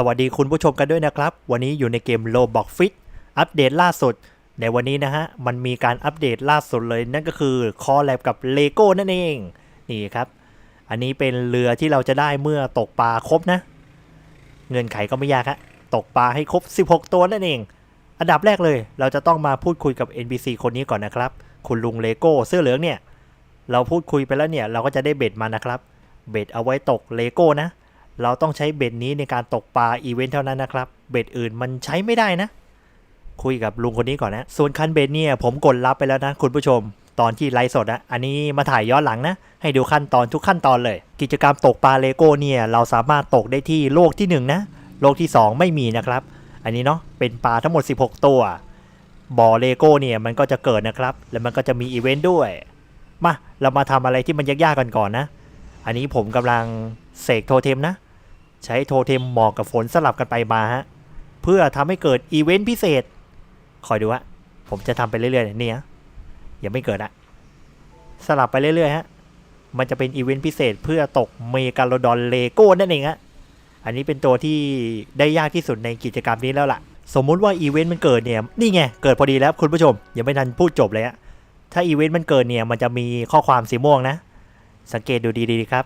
สวัสดีคุณผู้ชมกันด้วยนะครับ วันนี้อยู่ในเกม Roblox Fit อัปเดตล่าสุด ในวันนี้นะฮะ มันมีการอัปเดตล่าสุดเลยนั่นก็คือคอแลบกับ Lego นั่นเอง นี่ครับ อันนี้เป็นเรือที่เราจะได้เมื่อตกปลาครบนะ เงื่อนไขก็ไม่ยากฮะ ตกปลาให้ครบ 16 ตัวนั่นเอง อันดับแรกเลย เราจะต้องมาพูดคุยกับ NPC คนนี้ก่อนนะครับ คุณลุงเลโก้เสื้อเหลืองเนี่ย เราพูดคุยไปแล้วเนี่ย เราก็จะได้เบ็ดมานะครับ เบ็ดเอาไว้ตกเลโก้นะ เราต้องใช้เบ็ดนี้ในการตกปลาอีเวนต์เท่านั้นนะครับ เบ็ดอื่นมันใช้ไม่ได้นะ คุยกับลุงคนนี้ก่อนนะ ส่วนคันเบ็ดเนี่ยผมกดรับไปแล้วนะคุณผู้ชม ตอนที่ไลฟ์สดอะอันนี้มาถ่ายย้อนหลังนะ ให้ดูขั้นตอนทุกขั้นตอนเลย กิจกรรมตกปลาเลโก้เนี่ยเราสามารถตกได้ที่โลกที่หนึ่งนะ โลกที่ 2 ไม่มีนะครับ อันนี้เนาะ เป็นปลาทั้งหมด 16 ตัว บ่อเลโก้เนี่ยมันก็จะเกิดนะครับ แล้วมันก็จะมีอีเวนต์ด้วย มา เรามาทำอะไรที่มันยากๆกันก่อนนะ อันนี้ผมกำลังเสกโทเทมนะ ใช้โทเทมหมอกกับฝนสลับกันไปมาฮะเพื่อทำให้เกิดอีเวนต์พิเศษ คอยดูฮะผมจะทำไปเรื่อยๆเนี่ยยังไม่เกิดอะสลับไปเรื่อยๆฮะมันจะเป็นอีเวนต์พิเศษเพื่อตกเมกาโลดอนเลโก้นั่นเองฮะอันนี้เป็นตัวที่ได้ยากที่สุดในกิจกรรมนี้แล้วล่ะ สมมุติว่าอีเวนต์มันเกิดเนี่ยนี่ไงเกิดพอดีแล้วคุณผู้ชมยังไม่ทันพูดจบเลยฮะถ้าอีเวนต์มันเกิดเนี่ยมันจะมีข้อความสีม่วงนะ สังเกตดูดีๆครับ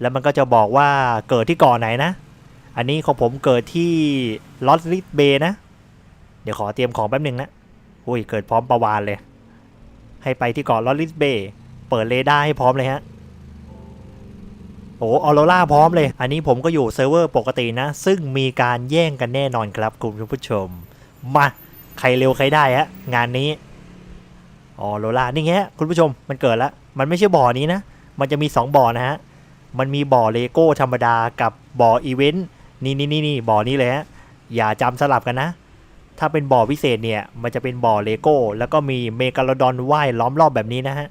แล้วมันก็จะบอกว่าเกิดที่เกาะไหนนะ อันนี้ของผมเกิดที่ลอสลิสเบย์นะ เดี๋ยวขอเตรียมของแป๊บหนึ่งนะอุ้ยเกิดพร้อมประวานเลย ให้ไปที่เกาะลอสลิสเบย์เปิดเรดาร์ให้พร้อมเลยฮะโอ้ออโรล่าพร้อมเลย อันนี้ผมก็อยู่เซิร์ฟเวอร์ปกตินะ ซึ่งมีการแย่งกันแน่นอนครับคุณผู้ชม มา ใครเร็วใครได้ฮะ งานนี้ออโรล่านี่ไงคุณผู้ชมมันเกิดแล้ว มันไม่ใช่บ่อนี้นะ มันจะมี 2 บ่อนะฮะ มันมีบ่อเลโก้ธรรมดากับบ่ออีเวนต์นี่นี่นี่นี่บ่อนี้เลยฮะอย่าจำสลับกันนะ ถ้าเป็นบ่อพิเศษเนี่ย มันจะเป็นบ่อเลโก้ แล้วก็มีเมกาโลดอนว่ายล้อมรอบแบบนี้นะฮะ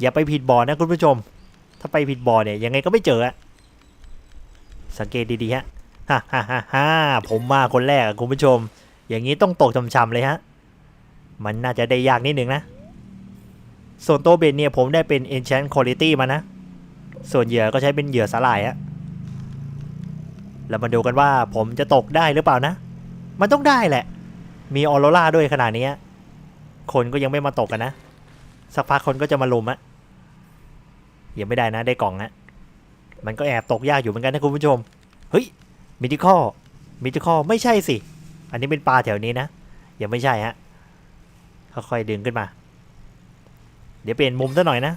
อย่าไปผิดบ่อนะคุณผู้ชม ถ้าไปผิดบ่อเนี่ยยังไงก็ไม่เจอสังเกตดีๆฮะฮ่าฮ่าฮ่าผมมาคนแรกคุณผู้ชม อย่างนี้ต้องตกช้ำๆเลยฮะ มันน่าจะได้ยากนิดนึงนะ ส่วนตัวเบนเนี่ยผมได้เป็น enchant quality มานะ ส่วนเหยื่อก็ใช้เป็นเหยื่อสาหร่ายฮะแล้วมาดูกันว่าผมจะตกได้หรือเปล่านะ มันต้องได้แหละ มีออโรราด้วยขนาดนี้ คนก็ยังไม่มาตกกันนะ สักพักคนก็จะมาลุมอะยังไม่ได้นะได้กล่องนะมันก็แอบตกยากอยู่เหมือนกันนะคุณผู้ชม เฮ้ยมิติคอมิติคอไม่ใช่สิ อันนี้เป็นปลาแถวนี้นะ ยังไม่ใช่ฮะ ค่อยๆดึงขึ้นมา เดี๋ยวเปลี่ยนมุมซะหน่อยนะ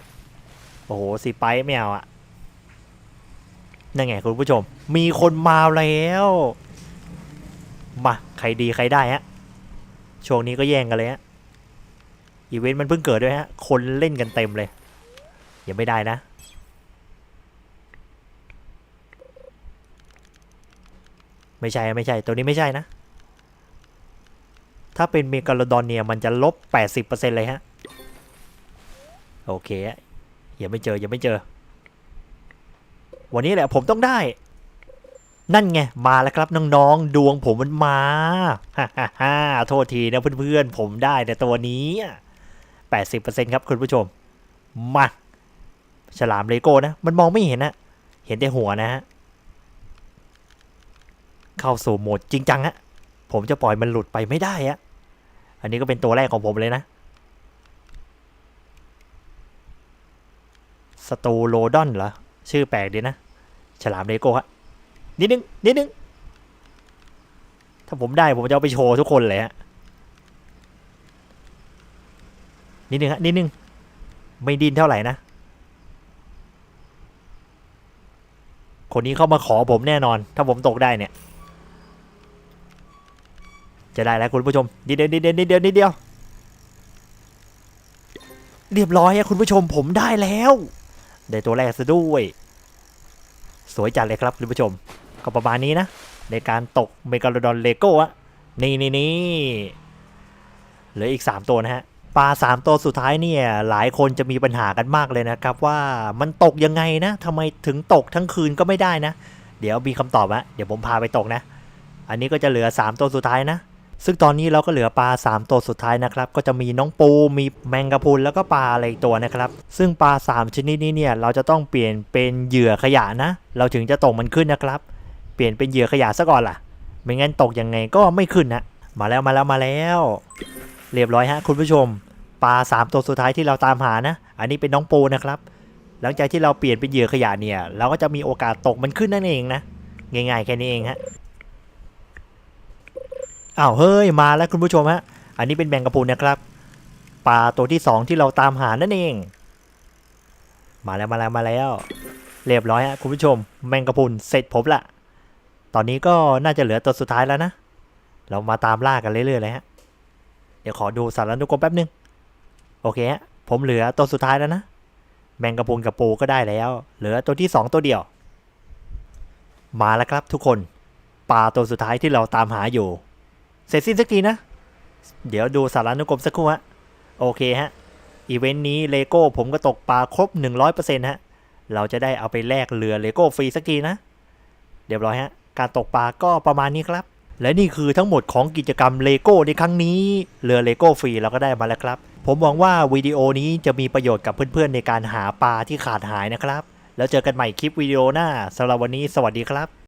โอ้โหสีไปไม่เอาอะ นั่นไงคุณผู้ชม มีคนมาแล้วมาใครดีใครได้ฮะช่วงนี้ก็แย่งกันเลยฮะอีเวนต์มันเพิ่งเกิดด้วยฮะ คนเล่นกันเต็มเลยยังไม่ได้นะ ไม่ใช่ไม่ใช่ตัวนี้ไม่ใช่นะ ถ้าเป็นเมกาโลดอนเนี่ยมันจะลบ 80%เลยฮะ โอเคยังไม่เจอยังไม่เจอ วันนี้แหละผมต้องได้ นั่นไง มาแล้วครับน้องๆ ดวงผมมันมาฮ่าฮ่าฮ่าโทษทีนะเพื่อนๆ ผมได้แต่ตัวนี้แปดสิบเปอร์เซ็นครับคุณผู้ชม มา ฉลามเลโก้นะ มันมองไม่เห็นนะ เห็นแต่หัวนะฮะ เข้าสู่โหมดจริงจังฮะ ผมจะปล่อยมันหลุดไปไม่ได้ฮะอันนี้ก็เป็นตัวแรกของผมเลยนะสตูโลดอนเหรอ ชื่อแปลกดีนะ ฉลามเลโก้ฮะนิดนึงนิดนึง ถ้าผมได้ผมจะเอาไปโชว์ทุกคนเลยฮะนิดนึงฮะนิดนึง ไม่ดินเท่าไหร่นะ คนนี้เข้ามาขอผมแน่นอน ถ้าผมตกได้เนี่ย จะได้แล้วคุณผู้ชมนิดเดียวนิดเดียวนิดเดียวนิดเดียว เรียบร้อยคุณผู้ชมผมได้แล้ว ได้ตัวแรกซะด้วย สวยจัดเลยครับคุณผู้ชม ก็ประมาณนี้นะ ในการตกเมกาโลดอนเลโก้อะนี่นี่นี่เหลืออีก 3 ตัวนะฮะปลา3 ตัวสุดท้ายเนี่ยหลายคนจะมีปัญหากันมากเลยนะครับว่ามันตกยังไงนะทำไมถึงตกทั้งคืนก็ไม่ได้นะ เดี๋ยวมีคำตอบอะเดี๋ยวผมพาไปตกนะ อันนี้ก็จะเหลือ 3 ตัวสุดท้ายนะ ซึ่งตอนนี้เราก็เหลือปลา 3 ตัวสุดท้ายนะครับ ก็จะมีน้องปู มีแมงกะพรุนแล้วก็ปลาอะไรตัวนะครับ ซึ่งปลา 3 ชนิดนี้เนี่ยเราจะต้องเปลี่ยนเป็นเหยื่อขยะนะ เราถึงจะตกมันขึ้นนะครับ เปลี่ยนเป็นเหยื่อขยะซะก่อนล่ะ ไม่งั้นตกยังไงก็ไม่ขึ้นนะ มาแล้วมาแล้วมาแล้ว เรียบร้อยฮะคุณผู้ชม ปลาสามตัวสุดท้ายที่เราตามหานะ อันนี้เป็นน้องปูนะครับ หลังจากที่เราเปลี่ยนเป็นเหยื่อขยะเนี่ย เราก็จะมีโอกาสตกมันขึ้นนั่นเองนะ ง่ายๆแค่นี้เองฮะ อ้าวเฮ้ยมาแล้วคุณผู้ชมฮะ อันนี้เป็นแมงกะพรุนนะครับปลาตัวที่สองที่เราตามหานั่นเอง มาแล้วมาแล้วมาแล้ว เรียบร้อยฮะคุณผู้ชม แมงกะพรุนเสร็จผมละตอนนี้ก็น่าจะเหลือตัวสุดท้ายแล้วนะ เรามาตามล่ากันเรื่อยๆเลยฮะ เดี๋ยวขอดูสารนุกรมแป๊บนึง โอเคฮะผมเหลือตัวสุดท้ายแล้วนะ แมงกะพรุนกับปูก็ได้แล้ว เหลือตัวที่สองตัวเดียว มาแล้วครับทุกคนปลาตัวสุดท้ายที่เราตามหาอยู่ เสร็จสิ้นสักทีนะ เดี๋ยวดูสารานุกรมสักครู่ฮะ โอเคฮะ อีเวนต์นี้เลโก้ผมก็ตกปลาครบ 100%ฮะ เราจะได้เอาไปแลกเรือเลโก้ฟรีสักทีนะ เรียบร้อยฮะ การตกปลาก็ประมาณนี้ครับ และนี่คือทั้งหมดของกิจกรรมเลโก้ในครั้งนี้ เรือเลโก้ฟรีเราก็ได้มาแล้วครับ ผมหวังว่าวิดีโอนี้จะมีประโยชน์กับเพื่อนๆในการหาปลาที่ขาดหายนะครับ แล้วเจอกันใหม่คลิปวิดีโอหน้าสำหรับวันนี้สวัสดีครับ